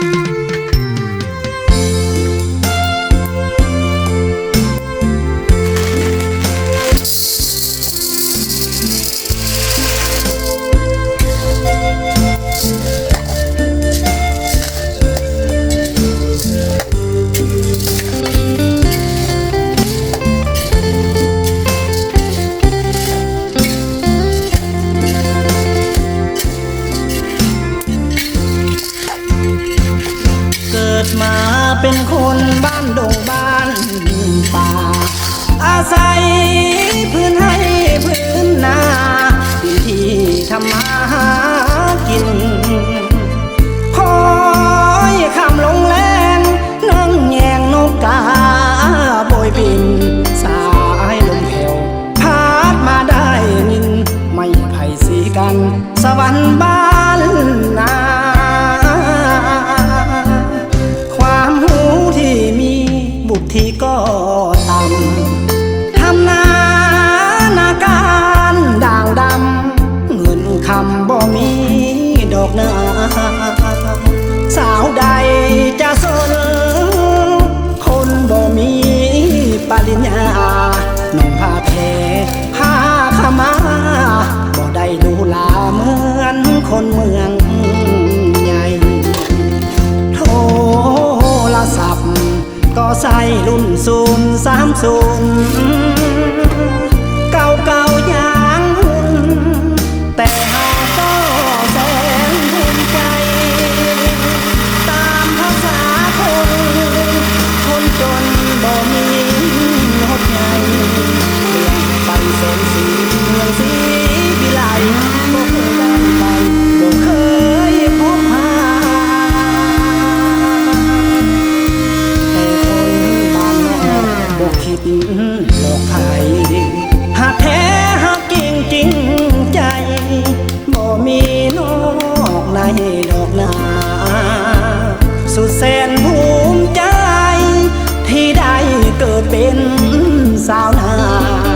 เเป็นคนบ้านดงบ้านป่า อาศัยพื้นให้พื้นนาดินที่ทำมาหากิน คอยคำลงแรงนั่งแยงนกกาโบยบิน สายลมแผ่วพัดมาได้นิน ไม่ไผ่สีกัน สวรรค์บ้าน ดอกนาสาวใดจะสน คนบ่มีปริญญาน้องพาเพผ้าขามาบ่ได้ดูลาเหมือนคนเมืองใหญ่ โทรศัพท์ ก็ใส่รุ่นศูนย์สามศูนย์เก่าเก่า หลอกใครหากแท้หากจริงจริงใจบ่มีนอกในดอกนาสุดแสนภูมิใจ ที่ได้เกิดเป็นสาวนา